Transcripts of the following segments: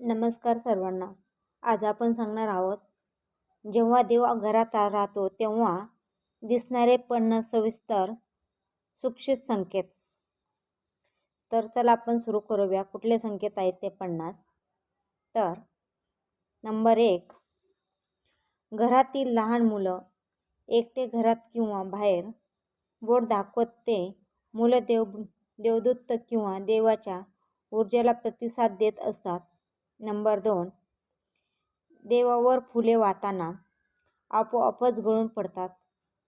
नमस्कार सर्वांना. आज आपण सांगणार आहोत जेव्हा देव घरात राहतो तेव्हा दिसणारे पण सविस्तर सुक्षित संकेत. तर चला आपण सुरू करूया. कुठले संकेत आहेत ते पन्नास? तर नंबर एक घरातील लहान मुलं एकटे घरात किंवा बाहेर बोट दाखवत ते मुलं देव देवदूत किंवा देवाच्या ऊर्जेला प्रतिसाद देत असतात. नंबर दोन. देवावर फुले वाहताना आपोआपच गळून पडतात.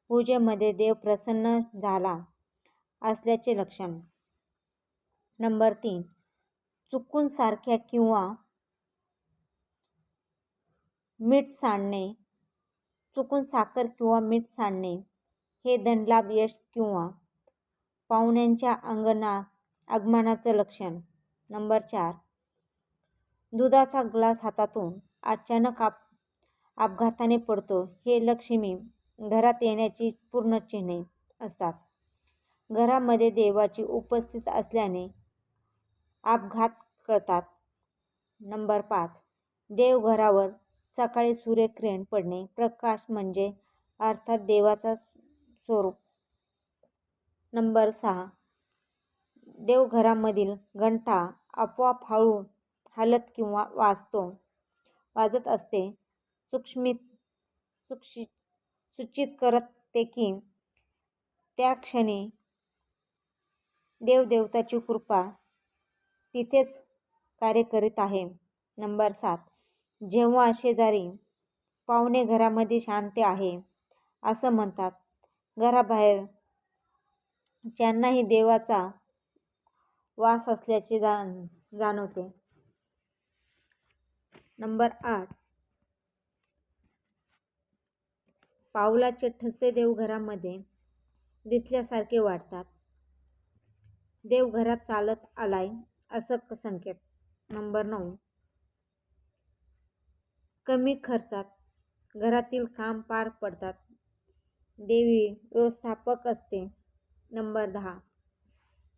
पूजेमध्ये देव प्रसन्न झाला असल्याचे लक्षण. नंबर तीन. चुकून सारख्या किंवा मीठ सांडणे चुकून साखर किंवा मीठ सांडणे हे धनलाभ यश किंवा पाहुण्यांच्या अंगणा आगमनाचं लक्षण. नंबर चार. दुधाचा ग्लास हातातून अचानक आप अपघाताने पडतो. हे लक्ष्मी घरात येण्याची पूर्ण चिन्हे असतात. घरामध्ये देवाची उपस्थित असल्याने अपघात कळतात नंबर पाच. देवघरावर सकाळी सूर्यकिरण पडणे. प्रकाश म्हणजे अर्थात देवाचा स्वरूप. नंबर सहा. देवघरामधील घंटा आपोआप हळू हलत किंवा वाजतो वाजत असते. सूक्ष्मित सुक्षित सूचित करते की त्या क्षणी देवदेवताची कृपा तिथेच कार्य करीत आहे. नंबर सात. जेव्हा शेजारी पाहुणे घरामध्ये शांती आहे असं म्हणतात. घराबाहेर ज्यांनाही देवाचा वास असल्याचे जाण जाणवते. नंबर आठ. पावलाचे ठसे देवघरामध्ये दिसल्यासारखे वाटतात देवघरात चालत आलाय असं संकेत. नंबर नऊ. कमी खर्चात घरातील काम पार पडतात. देवी व्यवस्थापक असते. नंबर दहा.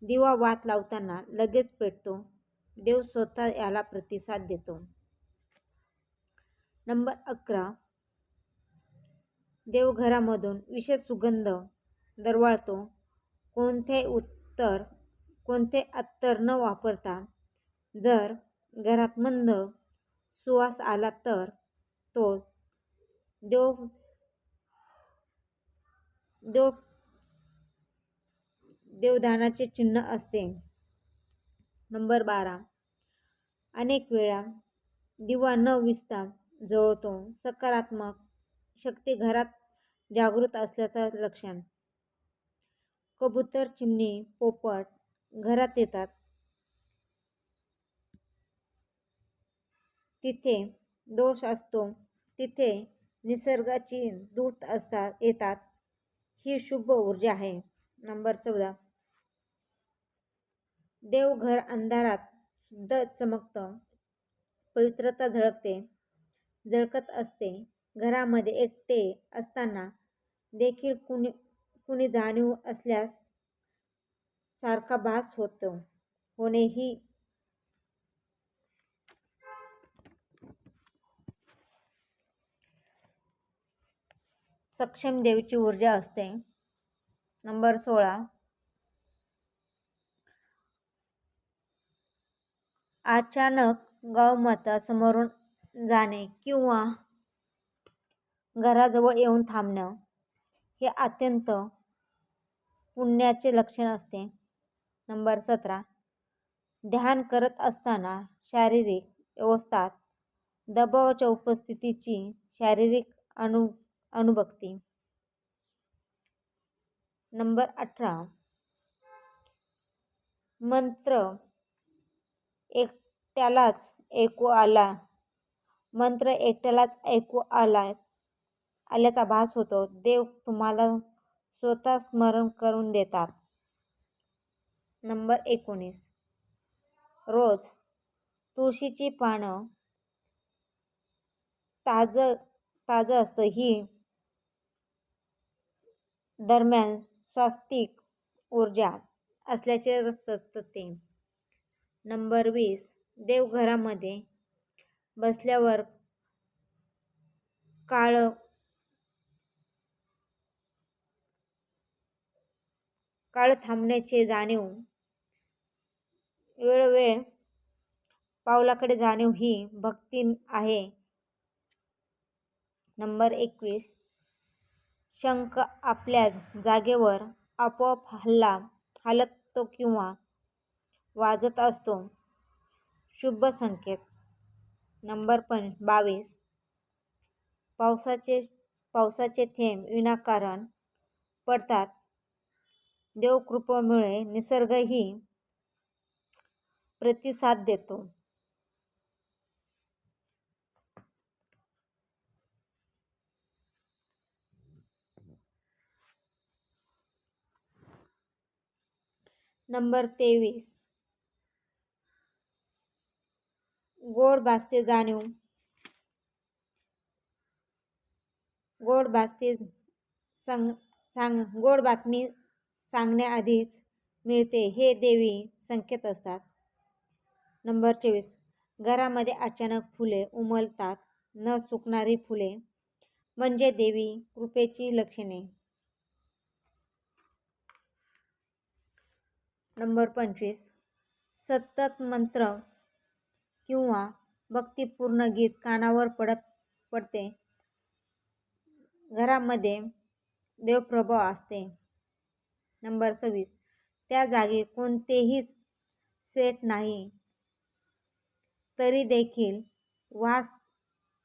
दिवा वात लावताना लगेच पेटतो. देव स्वतः याला प्रतिसाद देतो. नंबर अकरा. देवघरामधून विशेष सुगंध दरवाळतो. कोणते उत्तर कोणते अत्तर न वापरता जर घरात मंद सुवास आला तर तो देव देव देवदानाचे चिन्ह असते. नंबर बारा. अनेक वेळा दिवा न विसता जळतो सकारात्मक शक्ती घरात जागृत असल्याचं लक्षण. कबूतर चिमणी पोपट घरात येतात. तिथे दोष असतो. तिथे निसर्गाची दूत असतात येतात. ही शुभ ऊर्जा आहे. नंबर चौदा. देवघर अंधारात शुद्ध चमकतं. पवित्रता झळकते. झळकत असते. घरामध्ये एकटे असताना देखील कुणी कुणी जाणीव असल्यास सारखा भास होतो. होणे ही सक्षम देवीची ऊर्जा असते. नंबर सोळा. अचानक गौमाता समोरून जाणे किंवा घराजवळ येऊन थांबणं हे अत्यंत पुण्याचे लक्षण असते. नंबर सतरा. ध्यान करत असताना शारीरिक व्यवस्थात दबावाच्या उपस्थितीची शारीरिक अनु अनुभक्ती. नंबर अठरा. मंत्र एकट्यालाच ऐकू आला मंत्र एकट्यालाच ऐकू आला आल्याचा भास होतो. देव तुम्हाला स्वतः स्मरण करून देतात. नंबर एकोणीस. रोज तुळशीची पानं ताजं ताजं असतं. ही दरम्यान स्वास्तिक ऊर्जा असल्याचे ते. नंबर वीस. देवघरामध्ये बसल्यावर काळ काळ थांबण्याची जाणीव वेळोवेळ पावलाकडे जाणीव ही भक्ती आहे. नंबर एकवीस शंख आपल्या जागेवर आपोआप हल्ला हलकतो किंवा वाजत असतो शुभ संकेत. नंबर पण बावीस. पावसाचे पावसाचे थेंब विनाकारण पडतात. देवकृपेमुळे निसर्गही प्रतिसाद देतो. नंबर तेवीस. गोड भासते जाणीव. गोड भासते सांग सांग गोड बातमी सांगण्याआधीच मिळते हे देवी संकेत असतात. नंबर चोवीस. घरामध्ये अचानक फुले उमलतात न सुकणारी फुले. म्हणजे देवी कृपेची लक्षणे. नंबर पंचवीस. सतत मंत्र किंवा भक्तिपूर्ण गीत कानावर पडत पडते. घरामध्ये देवप्रभाव असते. नंबर सव्वीस. त्या जागी कोणतेही सेट नाही. तरी देखील वास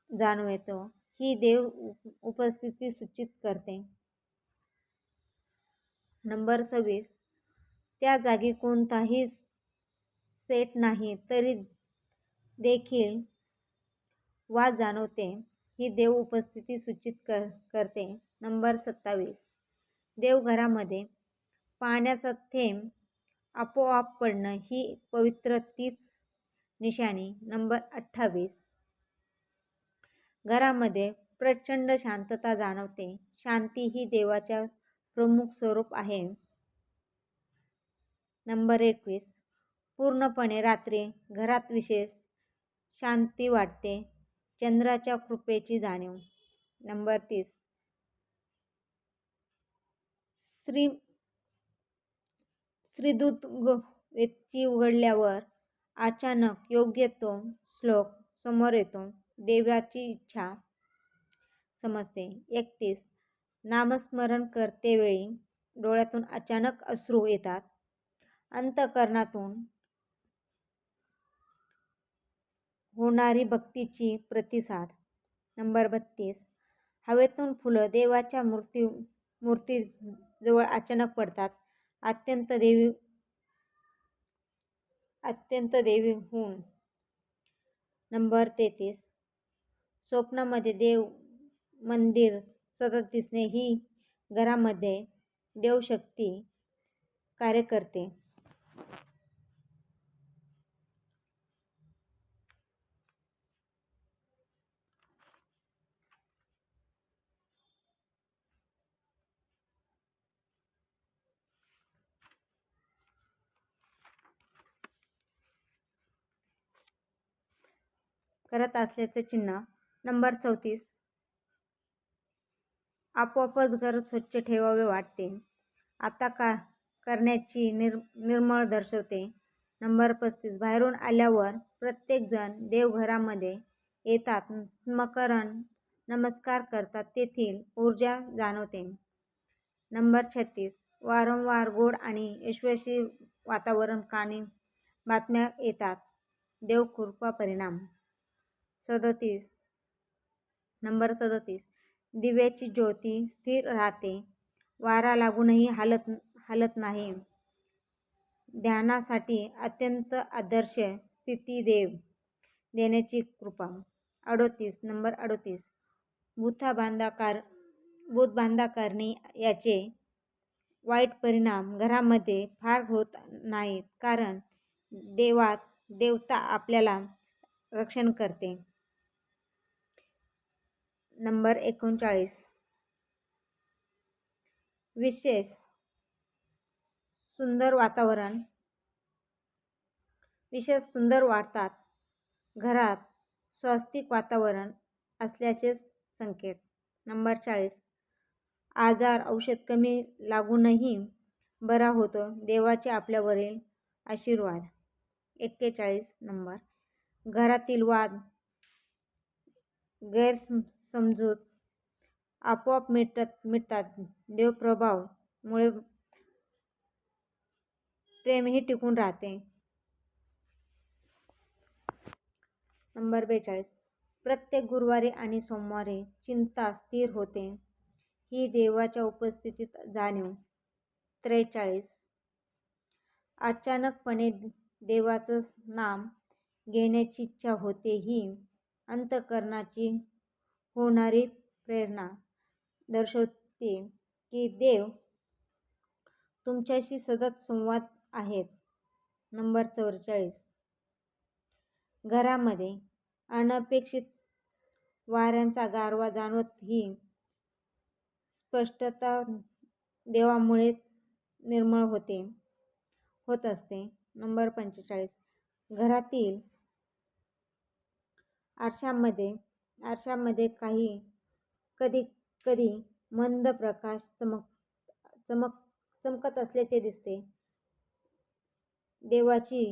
जाणवतो. ही देव उपस्थिती सूचित करते. नंबर सव्वीस. त्या जागी कोणताही सेट नाही. तरी देखील वाद जाणवते. ही देव उपस्थिती सूचित कर करते. नंबर सत्तावीस. देवघरामध्ये पाण्याचा थेंब आपोआप पडणं ही पवित्र तीच निशाणी. नंबर अठ्ठावीस. घरामध्ये प्रचंड शांतता जाणवते. शांती ही देवाच्या प्रमुख स्वरूप आहे. नंबर एकवीस. पूर्णपणे रात्री घरात विशेष शांती वाटते. चंद्राच्या कृपेची जाणीव. नंबर तीस. श्री श्रीदूत वेदची उघडल्यावर अचानक योग्य तो श्लोक समोर येतो. देवाची इच्छा समजते. एकतीस. नामस्मरण करतेवेळी डोळ्यातून अचानक अश्रू येतात. अंतकरणातून होणारी भक्तीची प्रतिसाद. नंबर बत्तीस. हवेतून फुलं देवाच्या मूर्ती मूर्तीजवळ अचानक पडतात. अत्यंत देवी अत्यंत देवी होऊन नंबर तेहतीस. स्वप्नामध्ये देव मंदिर सतत दिसणे ही घरामध्ये देवशक्ती कार्य करते. करत असल्याचे चिन्ह. नंबर चौतीस. आपोआपच घर स्वच्छ ठेवावे वाटते. आता का करण्याची निर निर्मळ दर्शवते. नंबर पस्तीस. बाहेरून आल्यावर प्रत्येकजण देवघरामध्ये येतात. स्मकरण नमस्कार करतात. तेथील ऊर्जा जाणवते. नंबर छत्तीस. वारंवार गोड आणि यशस्वी वातावरण कानी बातम्या येतात. देवकृपा परिणाम. सदतीस. नंबर सदतीस. दिव्याची ज्योती स्थिर राहते. वारा लागूनही हालत हालत नाही. ध्यानासाठी अत्यंत आदर्श स्थिती देव देण्याची कृपा. अडोतीस. नंबर अडोतीस. बुथा बांधाकार भूत बांधाकारणी याचे वाईट परिणाम घरामध्ये फार होत नाहीत. कारण देवात देवता आपल्याला रक्षण करते. नंबर एकोणचाळीस. विशेष सुंदर वातावरण. विशेष सुंदर वाटतात घरात स्वास्तिक वातावरण असल्याचे संकेत. नंबर चाळीस. आजार औषध कमी लागूनही बरा होतो. देवाचे आपल्यावरील आशीर्वाद. एक्केचाळीस नंबर. घरातील वाद समजूत आपोआप मिटत मिटतात. देवप्रभावमुळे प्रेमही टिकून राहते. नंबर बेचाळीस. प्रत्येक गुरुवारी आणि सोमवारी चिंता स्थिर होते. ही देवाच्या उपस्थितीत जाणीव. त्रेचाळीस. अचानकपणे देवाचं नाम घेण्याची इच्छा होते ही अंतकरणाची होणारी प्रेरणा दर्शवते की देव तुमच्याशी सतत संवाद आहेत. नंबर चौवेचाळीस. घरामध्ये अनपेक्षित वाऱ्यांचा गारवा जाणवत ही स्पष्टता देवामुळे निर्मळ होते होत असते. नंबर पंचेचाळीस. घरातील आरशामध्ये आरशामध्ये काही कधी कधी मंद प्रकाश चमक चमक चमकत असल्याचे दिसते. देवाची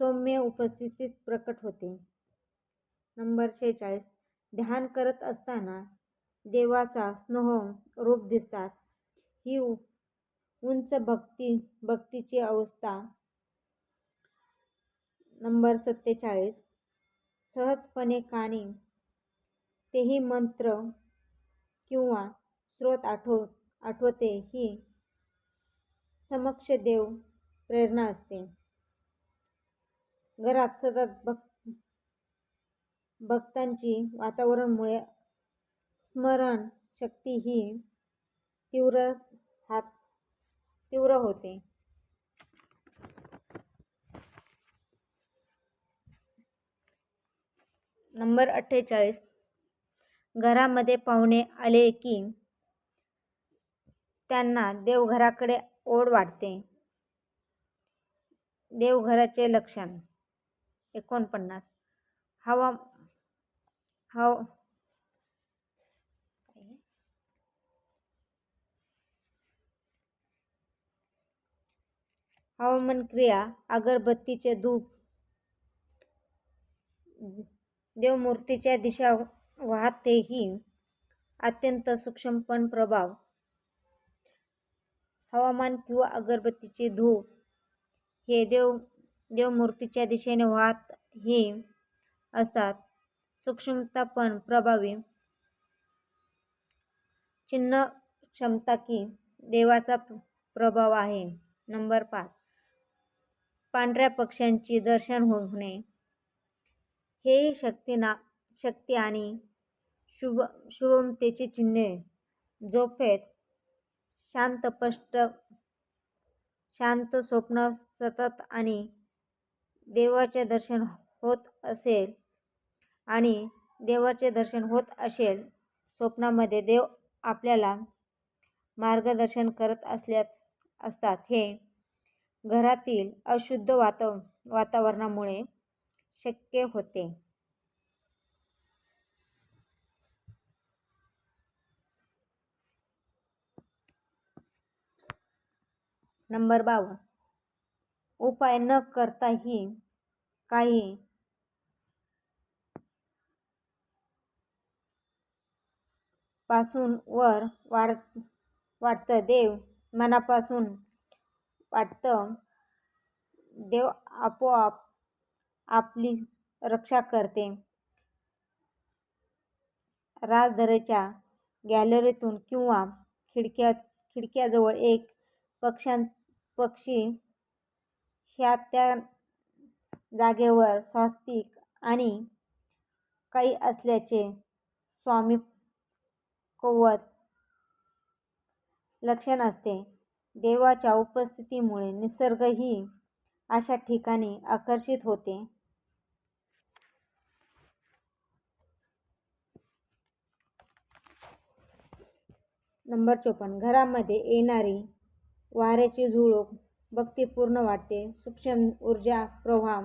सौम्य उपस्थितीत प्रकट होते. नंबर शेहेचाळीस. ध्यान करत असताना देवाचा स्नेह रूप दिसतात. ही उंच भक्ती भक्तीची अवस्था. नंबर सत्तेचाळीस. सहजपणे काणी तेही मंत्र किंवा स्रोत आठव आठवते ही समक्ष देव प्रेरणा असते. घरात सतत भक् भक्तांची वातावरणमुळे स्मरण शक्ती ही तीव्र हात तीव्र होते. नंबर अठ्ठेचाळीस. घरामध्ये पाहुणे आले की त्यांना देवघराकडे ओढ वाटते. देवघराचे लक्षण. एकोणपन्नास. हवा हव हवामान क्रिया अगरबत्तीचे धूप देवमूर्तीच्या दिशा वाहतेही अत्यंत सूक्ष्मपण प्रभाव. हवामान किंवा अगरबत्तीचे धूप हे देव देवमूर्तीच्या दिशेने वाहत हे असतात. सूक्ष्मता पण प्रभावी. चिन्ह क्षमता की देवाचा प्रभाव आहे. नंबर पाच. पांढऱ्या पक्ष्यांची दर्शन होणे हेही शक्तीना शक्ती आणि शुभ शुभमतेची चिन्हे. झोपेत शांतपष्ट शांत स्वप्न सतत आणि देवाचे दर्शन होत असेल आणि देवाचे दर्शन होत असेल स्वप्नामध्ये देव आपल्याला मार्गदर्शन करत असल्या असतात. हे घरातील अशुद्ध वाता वातावरणामुळे शक्य होते. नंबर बावन. उपाय न करताही काही पासून वर वाढ वाटतं. देव मनापासून वाटतं. देव आपोआप आपली रक्षा करते. राजदरेच्या गॅलरीतून किंवा खिडक्या खिडक्याजवळ एक पक्ष्यां पक्षी ह्या त्या जागेवर स्वास्तिक आणि काही असल्याचे स्वामी कवत लक्षण असते. देवाच्या उपस्थितीमुळे निसर्गही अशा ठिकाणी आकर्षित होते. नंबर चोपन्न. घरामध्ये येणारी वाऱ्याची झुळूक भक्तिपूर्ण वाटते. सूक्ष्म ऊर्जा प्रवाह.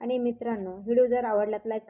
आणि मित्रांनो व्हिडिओ जर आवडला तर लाईक